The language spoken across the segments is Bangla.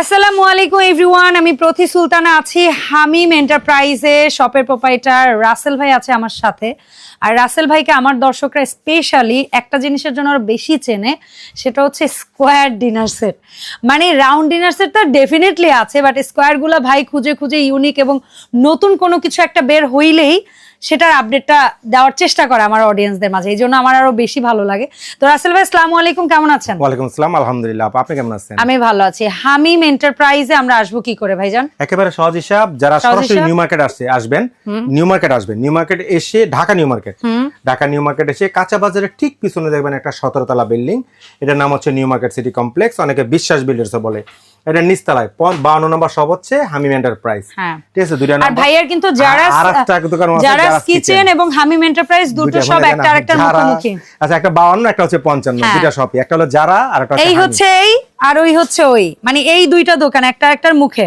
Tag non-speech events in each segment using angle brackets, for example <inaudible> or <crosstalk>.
আসসালামু আলাইকুম এভরিওয়ান আমি প্রতি সুলতানা আছি হামিম এন্টারপ্রাইজে। শপের প্রোপাইটার রাসেল ভাই আছে আমার সাথে। আর রাসেল ভাইকে আমার দর্শকরা স্পেশালি একটা জিনিসের জন্য বেশি চেনে, সেটা হচ্ছে স্কোয়ার ডিনার সেট মানে রাউন্ড ডিনার সেট তো ডেফিনেটলি আছে বাট স্কোয়ারগুলো ভাই খুঁজে খুঁজে ইউনিক এবং নতুন কোনো কিছু একটা বের হইলেই সেটার আপডেটটা দেওয়ার চেষ্টা করে আমার অডিয়েন্সদের মাঝে এই জন্য আমার আরও বেশি ভালো লাগে। তো রাসেল ভাই আসসালামু আলাইকুম কেমন আছেন? ওয়ালাইকুম আসসালাম আলহামদুলিল্লাহ। আপা, আপনি কেমন আছেন? আমি ভালো আছি। হামিম এন্টারপ্রাইজে আমরা আসব কি করে ভাইজান? একেবারে সহজ হিসাব যারা সরাসরি নিউ মার্কেট আসছে আসবেন। নিউ মার্কেট আসবেন। নিউ মার্কেট এসে Dhaka new market. Dhaka new market এসে কাঁচা বাজারের ঠিক পিছনে দেখবেন একটা সতেরো তলা বিল্ডিং। এটার নাম হচ্ছে নিউ মার্কেট সিটি কমপ্লেক্স। অনেকে বিশ্বাস বিল্ডার্স বলে। এটা নিস্তালায় বাউন্ন নম্বর সব হচ্ছে হামিম এন্টারপ্রাইজ হ্যাঁ। ঠিক আছে দুইটা আর নাম্বার ভাইয়ার কিন্তু যারা আর একটা দোকান আছে, যারা কিচেন এবং হামিম এন্টারপ্রাইজ দুটো সব একটা আরেকটার মুখোমুখি। আচ্ছা একটা বাউন্ন একটা হচ্ছে পঞ্চান্ন হ্যাঁ। দুইটা শপই একটা হলো যারা আর একটা এই হচ্ছে এই আর ওই হচ্ছে ওই। মানে এই দুইটা দোকান একটা একটার মুখে।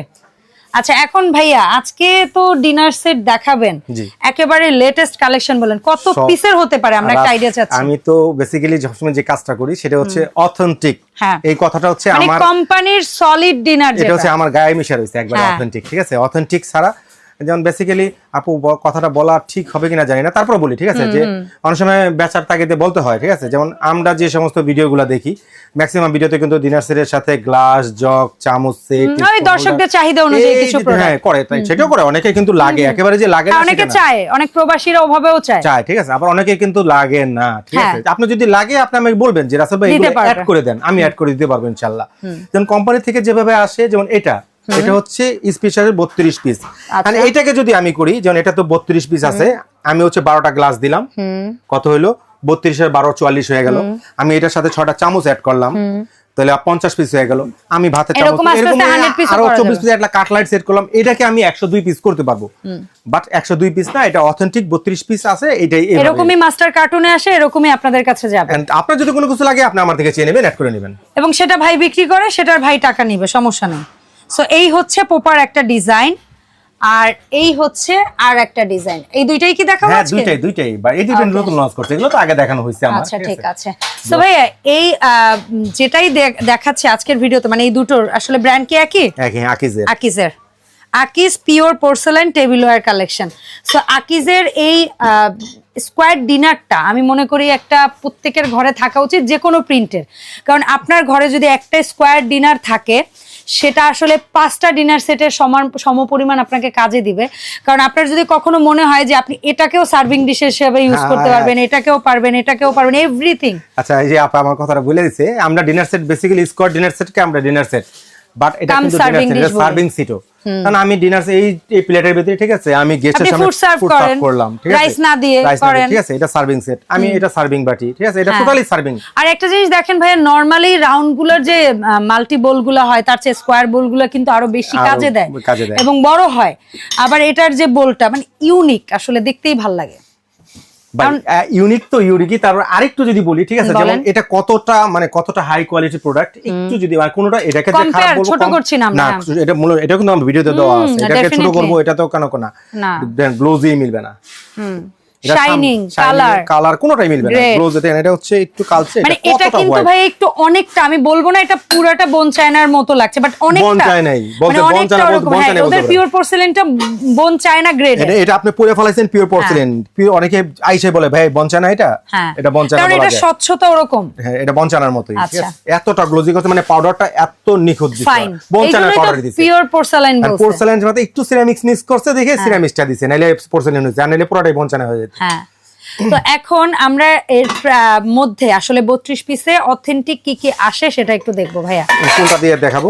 আচ্ছা এখন ভাইয়া আজকে তো ডিনার সেট দেখাবেন। একেবারে লেটেস্ট কালেকশন বলেন কত পিসের হতে পারে? আমরা একটা আইডিয়া চাচ্ছি। আমি তো বেসিক্যালি সবসময় যে কাজটা করি সেটা হচ্ছে অথেন্টিক হ্যাঁ। এই কথাটা হচ্ছে মানে আমার কোম্পানির সলিড ডিনার যেটা হচ্ছে আমার গায়ে মিশা রয়েছে একবার হ্যাঁ। অথেন্টিক ঠিক আছে? অথেন্টিক ছাড়া যেমন বেসিক্যালি আপু কথাটা বলা ঠিক হবে কিনা জানি না। তারপর বলি ঠিক আছে? যে অনেক সময় বেচার তাগিদে বলতে হয় ঠিক আছে? যেমন আমরা যে সমস্ত ভিডিওগুলো দেখি ম্যাক্সিমাম ভিডিওতে কিন্তু ডিনার সেটের সাথে গ্লাস জগ চামচ সেট দর্শকদের চাহিদা অনুযায়ী কিছু হ্যাঁ করে তাই সেটাও করে। অনেকে কিন্তু লাগে একেবারে যে লাগে না অনেকে চায় অনেক প্রবাসীরা ওভাবেও চায়। চায় ঠিক আছে? আবার অনেকে কিন্তু লাগে না ঠিক হ্যাঁ। আছে? আপনি যদি লাগে আপনি আমাকে বলবেন যে রাসেল ভাই অ্যাড করে দেন আমি অ্যাড করে দিতে পারব ইনশাল্লাহ। যেমন কোম্পানি থেকে যেভাবে আসে যেমন এটা এটা হচ্ছে স্পেশাল বত্রিশ পিস আচ্ছা। মানে এটাকে যদি আমি করি যেমন এটা তো বত্রিশ পিস আছে আমি হচ্ছে বারোটা গ্লাস দিলাম। কত হইল? বত্রিশের বারো চুয়াল্লিশ হয়ে গেল। আমি এটার সাথে ছটা চামচ অ্যাড করলাম। তাহলে পঞ্চাশ পিস হয়ে গেল। আমি ভাতের চামচ এরকম আস্তে এরকম আস্তে 100 piece ও আরও চব্বিশ পিস একটা কাটলাইট সেট করলাম। এটাকে আমি একশো দুই পিস করতে পারব। বাট একশো দুই পিস না এটা অথেন্টিক বত্রিশ পিস আছে এটাই এরকমই মাস্টার কার্টুনে আসে এরকমই আপনাদের কাছে যাবে। আপনার যদি কোনো কিছু লাগে আপনি আমার থেকে চেয়ে নেবেন অ্যাড করে নেবেন। এবং সেটা ভাই বিক্রি করে সেটার ভাই টাকা নিবে সমস্যা নেই। সো এই হচ্ছে পোপার একটা ডিজাইন আর এই হচ্ছে আর একটা ডিজাইন। এই দুইটাই কি দেখাবো হ্যাঁ দুইটাই দুইটাই। বা এই দুইটা নতুন লঞ্চ করছে এগুলো তো আগে দেখানো হয়েছে আমার। আচ্ছা ঠিক আছে। সো ভাইয়া এই যেটাই দেখ- দেখাচ্ছে আজকের ভিডিওতে মানে এই দুটোর আসলে ব্র্যান্ড কি একই? একই আকিজের। আকিজের। Akij pure porcelain tableware collection so আকিজের এই স্কোয়ার ডিনারটা আমি মনে করি একটা প্রত্যেকের ঘরে থাকা উচিত যে কোনো প্রিন্টের কারণ আপনার ঘরে যদি একটা স্কোয়ার ডিনার থাকে সেটা আসলে পাঁচটা ডিনার সেটের সমান সমপরিমাণ আপনাকে কাজে দিবে কারণ আপনার যদি কখনো মনে হয় যে আপনি এটাকেও সার্ভিং ডিশ হিসেবে ইউজ করতে হ্যাঁ। পারবেন এটাকেও পারবেন এটাকেও পারবেন এভরিথিং আচ্ছা এই যে আপা আমার কথাটা বলে দিছে আমরা dinner set basically square dinner সেটকে আমরা ডিনার সেট বাট এটা কিন্তু। সার্ভিং সিটও কারণ আমি ডিনার এই প্লেটের ভিতরে ঠিক আছে আমি গেস্টের সামনে serve করলাম ঠিক আছে? না দিয়ে করেন। ঠিক আছে এটা সার্ভিং সেট আমি এটা সার্ভিং বাটি ঠিক আছে এটা হ্যাঁ। টোটালি সার্ভিং আর একটা জিনিস দেখেন ভাইয়া নর্মালি রাউন্ডগুলোর যে মাল্টি বোলগুলো হয় তার চেয়ে স্কোয়ার বোলগুলো কিন্তু আরও বেশি কাজে দেয়। কাজে দেয়। এবং বড় হয়। আবার এটার যে বোলটা মানে ইউনিক আসলে দেখতেই ভালো লাগে। ইউনিক তো ইউনিকই তারপর আরেকটু যদি বলি ঠিক আছে। যেমন এটা কতটা মানে কতটা হাই কোয়ালিটি প্রোডাক্ট একটু যদি আর কোনোটা এটাকে যে খারাপ বলব ছোট করছি না না এটা মূল এটা কিন্তু আমার ভিডিওতে দেওয়া আছে। এটাকে ছোট. করব এটা তো কেন না। না। গ্লোজি মিলবে না। শাইনিং কালার কালার কোনোটাই মিলবে না. গ্লোজ এটা এটা হচ্ছে একটু কালচে মানে এটা কিন্তু ভাই একটু অনেকটা আমি বলব না এটা পুরাটা বোন চায়নার মতো লাগছে বাট অনেকটা বন। বলতে মানে বন চায়না হ্যাঁ, চায়না ওদের পিওর পোর্সেলেনটা বোন চায়না গ্রেড এটা এটা আপনি পুরো ফলাইছেন পিওর পোর্সেলেন পিওর অনেকে আইসে বলে ভাই বঞ্চানা এটা? হ্যাঁ। এটা বঞ্চানা কারণ এটা স্বচ্ছতা ওরকম। হ্যাঁ এটা বঞ্চানার মতোই ঠিক আচ্ছা। এতটা গ্লোজি করছে মানে পাউডারটা এত নিখুঁত দিছে ফাইন বঞ্চানার পাউডার দিছে পিওর পোর্সেলাইন বলছে। পোর্সেলেন মধ্যে একটু সিরামিক্স মিক্স করছে দেখে সিরামিক্সটা দিছে নাইলে পোর্সেলেন নাইলে পুরোটাই বঞ্চানা হয়ে যেত হ্যাঁ। তো এখন আমরা এর মধ্যে আসলে বত্রিশ পিসে অথেন্টিক কি কি আসে সেটা একটু দেখব ভাইয়া। কোনটা দিয়ে দেখাবো?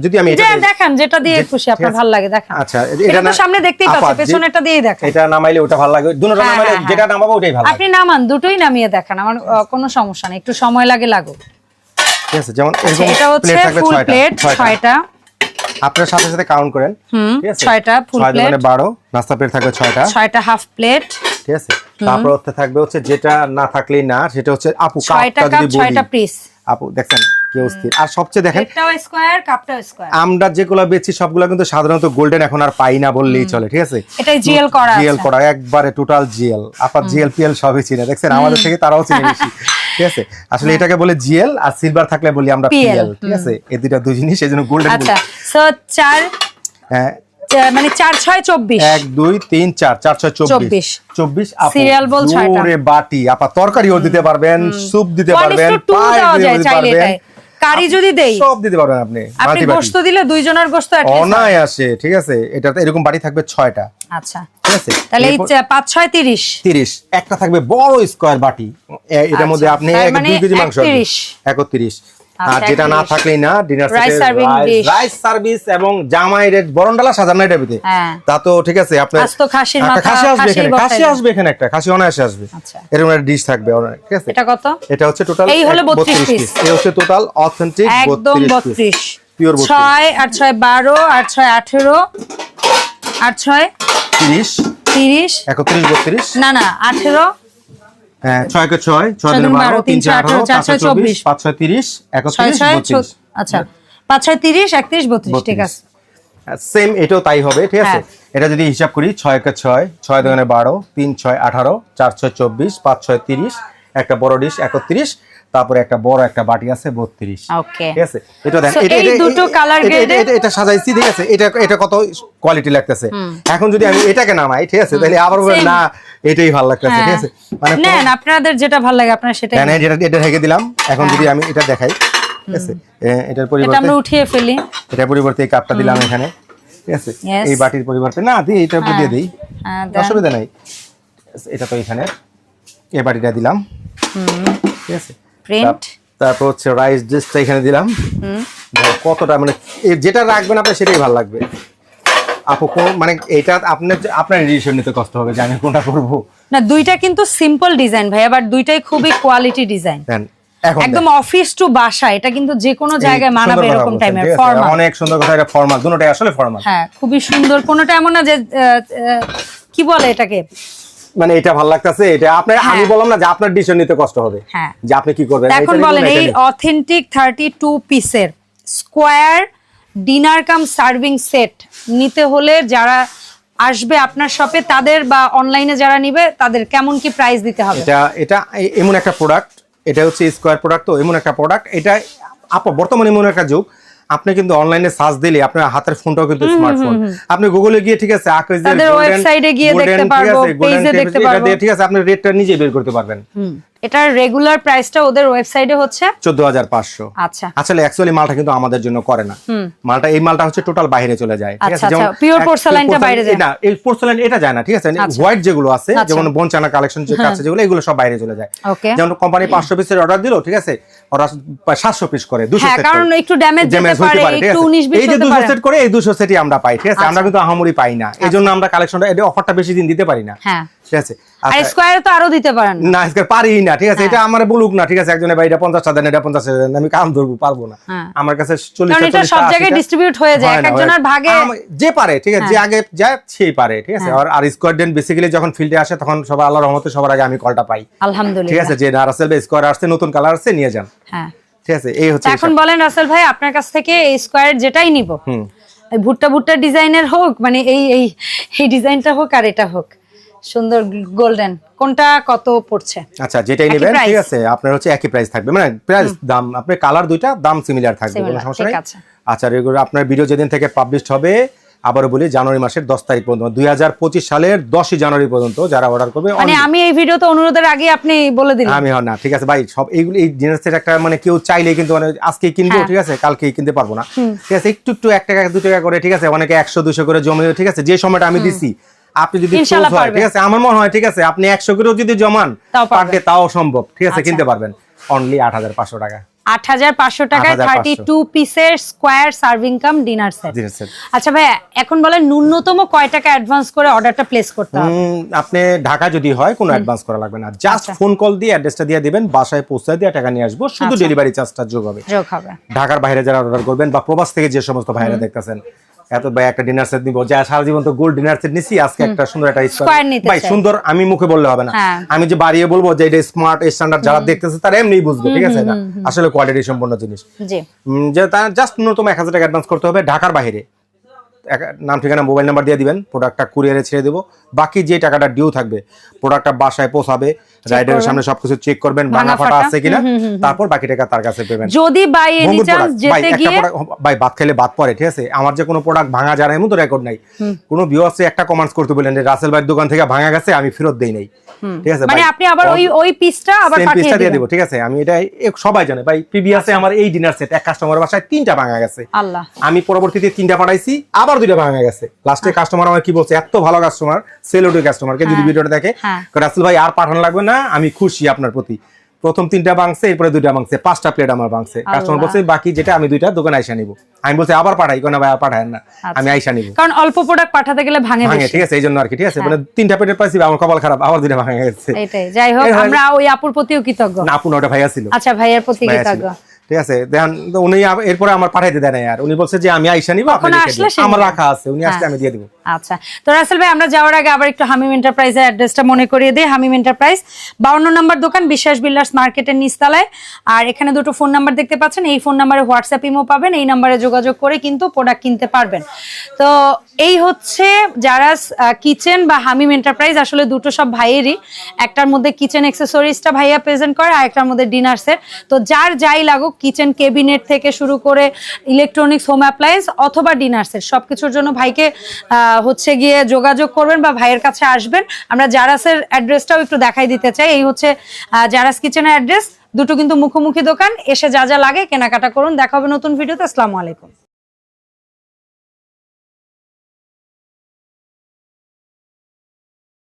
যদি আমি এটা দেখান যেটা দিয়ে খুশি আপনার ভালো লাগে দেখান। আচ্ছা এটা না- সামনে দেখতেই আপা, পাচ্ছি যে- পেছনেরটা দিয়েই দেখান। এটা নামাইলে ওটা ভালো লাগে। দুটোটা হ্যাঁ, নামাইলে হ্যাঁ, যেটা নামাবো ওটাই ভালো আপনি নামান দুটোই নামিয়ে দেখান আমার কোনো সমস্যা নেই। একটু সময় লাগে লাগুক। ঠিক আছে যেমন আচ্ছা, এটা হচ্ছে ফুল প্লেট ছয়টা। আপনার সাথে সাথে কাউন্ট করেন। ঠিক আছে? ছয়টা full ছয় মানে বারো নাস্তা প্লেট থাকবে ছয়টা। ছয়টা হাফ প্লেট ঠিক আছে? তারপর হচ্ছে থাকবে হচ্ছে যেটা না থাকলেই না সেটা হচ্ছে আপু কাপটা যদি বলি। ছয়টা পিস আপু কি অস্থির আর সবচেয়ে দেখেন প্লেটটাও স্কোয়ার কাপটাও স্কোয়ার আমরা যেগুলো বেচি সবগুলো কিন্তু সাধারণত গোল্ডেন এখন আর পাই না বললেই চলে ঠিক আছে? জিএল করা জিএল করা একবারে total GL upper GL PL সবই চিনে। দেখছেন? আমাদের থেকে তারাও চিনে বেশি। <laughs> ঠিক আছে? আসলে এটাকে বলে জিএল আর সিলভার থাকলে বলি আমরা পিএল ঠিক আছে? এই দুইটা দুই জিনিস এই জন্য গোল্ডেন আচ্ছা সো চার হ্যাঁ। মানে চার ছয় চব্বিশ। এক দুই তিন চার চার ছয় চব্বিশ। চব্বিশ। bowl ছয়টা। ওরে বাটি। আপা তরকারিও দিতে পারবেন স্যুপ দিতে পারবেন টু দিতে পারবেন, কারি যদি দেই। সব দিতে পারবেন আপনি আপনি গোস্ত দিলে দুইজনের least অনায় আসে ঠিক আছে? এটা এরকম বাটি থাকবে ছয়টা। আচ্ছা। ঠিক আছে? তাহলে পাঁচ ছয় তিরিশ। তিরিশ। একটা থাকবে বড় স্কোয়ার বাটি। এটার মধ্যে আপনি এক মানে দুই কেজি মাংস একত্রিশ। একত্রিশ। আর আচ্ছা, যেটা না থাকলেই না dinner Rice serving dish। Rice service এবং জামাই রেট বরণ সাজানো এটা ভিতরে। হ্যাঁ। তা তো ঠিক আছে আপনার একটা খাসি আসবে এখানে। খাসি আসবে এখানে একটা। খাসি অনায়াসে আসবে। আচ্ছা। এরকম একটা ডিশ থাকবে ঠিক আছে? এটা কত? এটা হচ্ছে টোটাল এই হলো 32 পিস এই হচ্ছে টোটাল অথেন্টিক পিওর বত্রিশ। ছয় আর ছয় বারো আর ছয় আঠেরো। আর ছয় তিরিশ। তিরিশ। একত্রিশ বত্রিশ। না না আঠেরো। হ্যাঁ ছয় কে ছয় ছয় দিনে বারো তিন চার আঠারো চার ছয় চব্বিশ। পাঁচ ছয় তিরিশ একত্রিশ বত্রিশ। আচ্ছা পাঁচ ছয় তিরিশ একত্রিশ বত্রিশ ঠিক আছে। সেম এটাও তাই হবে ঠিক আছে? হ্যাঁ। এটা যদি হিসাব করি ছয় কে ছয় ছয় দোকানে বারো তিন ছয় আঠারো চার ছয় চব্বিশ পাঁচ ছয় তিরিশ একটা বড় ডিশ একত্রিশ তারপরে একটা বড় একটা বাটি আছে বত্রিশ। ঠিক আছে? এটা দেন এটা- এই দুটো এটা- colour এটা- এটা- এটা সাজাইছি ঠিক আছে? এটা এটা কত কোয়ালিটি লাগতেছে? এখন যদি আমি এটাকে নামাই ঠিক আছে? তাহলে আবার না এটাই ভালো লাগতেছে ঠিক আছে? মানে নেন আপনাদের যেটা ভালো লাগে আপনারা সেটাই হ্যাঁ, হ্যাঁ, যেটা এটা রেখে দিলাম। এখন যদি আমি এটা দেখাই ঠিক আছে? এটার এটা পরিবর্তে আমরা উঠিয়ে ফেলি। এটার পরিবর্তে এই কাপটা দিলাম এখানে ঠিক আছে? এই বাটির পরিবর্তে না দিই এটা দিয়ে দিই। হ্যাঁ, অসুবিধা নাই। এটা তো এখানে। এই বাটিটা দিলাম। ঠিক আছে? প্রিন্ট তারপর হচ্ছে রাইস ডিশটা এখানে দিলাম। কতটা মানে যেটা রাখবেন আপনার সেটাই ভালো লাগবে। আপু মানে এটা আপনার আপনার ডিসিশন নিতে কষ্ট হবে যে আমি কোনটা করব। না দুইটা কিন্তু সিম্পল ডিজাইন ভাই আবার দুইটাই খুবই কোয়ালিটি ডিজাইন একদম অফিস টু বাসা এটা কিন্তু যে কোনো জায়গায় মানাবে এরকম বলছেন, টাইমের ফর্মাল অনেক সুন্দর কথা এটা ফর্মাল দুটোটাই আসলে ফর্মাল হ্যাঁ খুবই সুন্দর কোনোটা এমন না যে কি বলে এটাকে? মানে এটা ভালো লাগতেছে এটা আপনার আমি হ্যাঁ। বললাম না যে আপনার ডিসিশন নিতে কষ্ট হবে হ্যাঁ। যে আপনি কি করবেন এখন বলেন এই অথেন্টিক থার্টি টু পিসের square dinner cum serving set নিতে হলে যারা আসবে আপনার শপে তাদের বা অনলাইনে যারা নিবে তাদের কেমন কি প্রাইস দিতে হবে এটা এটা এমন একটা প্রোডাক্ট এটা হচ্ছে স্কোয়ার প্রোডাক্ট তো এমন একটা প্রোডাক্ট এটা আপ বর্তমানে এমন একটা যুগ আপনি কিন্তু অনলাইনে সার্চ দিলে আপনার হাতের ফোনটাও কিন্তু স্মার্টফোন আপনি গুগলে গিয়ে ঠিক আছে এ গিয়ে দেখতে পারব, tape, দেখতে পারব। ঠিক আছে আপনি রেটটা নিজে বের করতে পারবেন। এটার রেগুলার প্রাইসটা ওদের ওয়েবসাইটে হচ্ছে? চোদ্দ হাজার পাঁচশো। আচ্ছা। আসলে অ্যাকচুয়ালি মালটা কিন্তু আমাদের জন্য করে না। মালটা এই মালটা হচ্ছে টোটাল বাইরে চলে যায় ঠিক আচ্ছা, আছে যেমন পিওর pure এক- porcelain টা porcelain- বাইরে যায়। না এই পোর্সেলাইন এটা যায় না ঠিক আছে? আচ্ছা। হোয়াইট যেগুলো আছে আচ্ছা। যেমন বনচানা কালেকশন যে কাছে যেগুলো এগুলো সব বাইরে চলে যায়। যেমন কোম্পানি পাঁচশো পিসের অর্ডার দিলো ঠিক আছে? ওরা সাতশো পিস করে দুশো হ্যাঁ সেট কারণ একটু ড্যামেজ হতে পারে একটু আছে? উনিশ বিশ এই যে হতে দুশো পারে। সেট করে এই দুশো সেটই আমরা পাই ঠিক আছে? আমরা কিন্তু আহামরি পাই না। এই জন্য আমরা কালেকশনটা এটা অফারটা বেশি দিন দিতে পারি না। হ্যাঁ। ঠিক আছে? আর আচ্ছা, তো আরও দিতে পারেন না। আজকে পারি না ঠিক আছে। এটা আমার বলুক না ঠিক আছে? একজনের ভাই এটা পঞ্চাশ দেন এটা পঞ্চাশ দেন আমি কাম ধরবো পারব না। আমার কাছে চল্লিশ কারণ এটা সব জায়গায় distribute হয়ে যায়, এক একজনের ভাগে-। যে পারে ঠিক আছে? যে আগে যায় সেই পারে ঠিক আছে? আর আর স্কোয়ার ডেন বেসিক্যালি যখন ফিল্ডে আসে তখন সবার আল্লাহ রহমতে সবার আগে আমি কলটা পাই। ঠিক আছে? যে নারাসেল বা স্কোয়ার আসছে নতুন কালার আসছে নিয়ে যান। হ্যাঁ। ঠিক আছে? এই হচ্ছে এখন বলেন রাসেল ভাই আপনার কাছ থেকে এই স্কোয়ার যেটাই নিব হুম। ভুট্টা ভুট্টা ডিজাইনের হোক মানে এই এই এই ডিজাইনটা হোক আর এটা হোক সুন্দর গোল্ডেন কোনটা কত পড়ছে? আচ্ছা যেটাই নেবেন ঠিক আছে আপনার হচ্ছে একই প্রাইস থাকবে। মানে প্রাইস দাম আপনার কালার দুইটা দাম সিমিলার থাকবে কোনো সমস্যা নেই। আচ্ছা এগুলো আপনার ভিডিও যেদিন থেকে পাবলিশড হবে আবারও বলি জানুয়ারি মাসের দশ তারিখ পর্যন্ত দুই হাজার পঁচিশ সালের দশই জানুয়ারি পর্যন্ত যারা অর্ডার করবে মানে আমি এই ভিডিওতে অনুরোধের আগে আপনি বলে দিলেন। আমি হ্যাঁ না ঠিক আছে ভাই সব এইগুলো এই জিনিসের একটা মানে কেউ চাইলে কিন্তু মানে আজকে কিনবো হ্যাঁ। ঠিক আছে কালকে কিনতে পারব না। ঠিক আছে একটু একটু এক টাকা দু টাকা করে ঠিক আছে অনেকে একশো দুশো করে জমে ঠিক আছে যে সময়টা আমি দিছি আপনি যদি ঠিক আছে? আমার মনে হয় ঠিক আছে আপনি একশো করেও যদি জমান পার ডে তাও সম্ভব। ঠিক আছে আচ্ছা। কিনতে পারবেন। অনলি আট হাজার পাঁচশো টাকা। আট হাজার পাঁচশো টাকায় 8,500 থার্টি টু পিসের square serving cum dinner set আচ্ছা ভাই এখন বলেন ন্যূনতম কয় টাকা অ্যাডভান্স করে অর্ডারটা প্লেস করতে হবে? আপনি ঢাকা যদি হয় কোনো অ্যাডভান্স করা লাগবে না। জাস্ট আচ্ছা। ফোন কল দিয়ে অ্যাড্রেসটা দিয়ে দিবেন বাসায় পৌঁছায় দিয়ে টাকা নিয়ে আসব। শুধু আচ্ছা। ডেলিভারি চার্জটা যোগ হবে। যোগ হবে। ঢাকার বাইরে যারা অর্ডার করবেন বা প্রবাস থেকে যে সমস্ত ভাইরা দেখতেছেন এত ভাই একটা ডিনার সেট নিবো। যা সারা জীবন তো গোল্ড ডিনার সেট নিছি আজকে একটা সুন্দর একটা স্কয়ার নিতে ভাই সুন্দর আমি মুখে বললে হবে না। হ্যাঁ। আমি যে বাড়িয়ে বলব যে এটা স্মার্ট স্ট্যান্ডার্ড যারা দেখতেছে তারা এমনি বুঝবে ঠিক আছে? না? আসলে কোয়ালিটি সম্পন্ন জিনিস। জি। যে তার জাস্ট ন্যূনতম এক হাজার টাকা অ্যাডভান্স করতে হবে ঢাকার বাইরে। নাম ঠিকানা মোবাইল নাম্বার দিয়ে দিবেন প্রোডাক্টটা কুরিয়ারে ছেড়ে দেবো। বাকি যে টাকাটা ডিউ থাকবে প্রোডাক্টটা বাসায় পৌঁছাবে রাইডারের সামনে সবকিছু চেক করবেন ভাঙা ফাটা। আছে কিনা তারপর বাকি টাকা তার কাছে পেবেন যদি বাই এনি চান্স যেতে গিয়ে ভাই ভাত খেলে ভাত পরে ঠিক আছে? আমার যে কোনো প্রোডাক্ট ভাঙা যায় এমন তো রেকর্ড নাই। কোনো ভিউয়ার্সে একটা কমেন্টস করতে বললেন যে রাসেল ভাইয়ের দোকান থেকে ভাঙা গেছে আমি ফেরত দেই নাই। ঠিক আছে মানে আপনি আবার ওই ওই পিসটা আবার পাঠিয়ে দিয়ে দেবো ঠিক আছে? আমি এটা সবাই জানে ভাই প্রিভিয়াসে আমার এই ডিনার সেট এক কাস্টমারের বাসায় তিনটা ভাঙা গেছে। আল্লাহ। আমি পরবর্তীতে তিনটা পাঠাইছি আবার দুইটা ভাঙা গেছে। লাস্টে কাস্টমার আমার কি বলছে? এত ভালো কাস্টমার সেলোটি কাস্টমারকে যদি ভিডিওটা দেখে হ্যাঁ। রাসেল ভাই আর পাঠানো লাগবে না আমি খুশি আপনার প্রতি। প্রথম তিনটা ভাঙছে এরপরে দুইটা ভাঙছে পাঁচটা প্লেট আমার ভাঙছে কাস্টমার বলছে বাকি যেটা আমি দুইটা দোকানে আইসা নিব। আমি বলছি আবার পাঠাই। কেন ভাই আর পাঠায় না। আমি আইসা নিব। কারণ অল্প প্রোডাক্ট পাঠাতে গেলে ভাঙে ভাঙে ঠিক আছে এই জন্য আর কি ঠিক আছে। মানে তিনটা প্লেটের পাইছি আমার কপাল খারাপ আবার দুইটা ভাঙে গেছে। এটাই যাই হোক আমরা ওই আপুর প্রতিও কৃতজ্ঞ। না আপু ওটা ভাইয়া ছিল। আচ্ছা ভাইয়ের প্রতি কৃতজ্ঞ। ঠিক আছে? দেখেন উনি এরপরে আমার পাঠাইতে দেয় না আর। উনি বলছে যে আমি আইসা নিব দিন। আমার রাখা আছে উনি আসলে হ্যাঁ। আমি দিয়ে দিব। আচ্ছা। তো রাসেল ভাই আমরা যাওয়ার আগে আবার একটু হামিম এন্টারপ্রাইজের অ্যাড্রেসটা মনে করিয়ে দিই। হামিম এন্টারপ্রাইজ বাউন্ন নম্বর দোকান বিশ্বাস বিল্ডার্স মার্কেটের নিচতলায়। আর এখানে দুটো ফোন নাম্বার দেখতে পাচ্ছেন। এই ফোন নাম্বারে হোয়াটসঅ্যাপ ইমো পাবেন এই নাম্বারে যোগাযোগ করে কিন্তু প্রোডাক্ট কিনতে পারবেন। তো এই হচ্ছে যারা কিচেন বা হামিম এন্টারপ্রাইজ আসলে দুটো সব ভাইয়েরই। একটার মধ্যে কিচেন অ্যাক্সেসরিজটা ভাইয়া প্রেজেন্ট করে আর একটার মধ্যে ডিনার সেট তো যার যাই লাগুক কিচেন কেবিনেট থেকে শুরু করে ইলেকট্রনিক্স, হোম অ্যাপ্লায়েন্স অথবা ডিনার সেট সবকিছুর জন্য ভাইকে হচ্ছে গিয়ে যোগাযোগ করবেন বা ভাইয়ের কাছে আসবেন। আমরা জারাসের অ্যাড্রেসটাও একটু দেখাই দিতে চাই। এই হচ্ছে জারাস কিচেনের অ্যাড্রেস। দুটো কিন্তু মুখোমুখি দোকান। এসে যা যা লাগে কেনাকাটা করুন। দেখা হবে নতুন ভিডিওতে। আসসালামু আলাইকুম।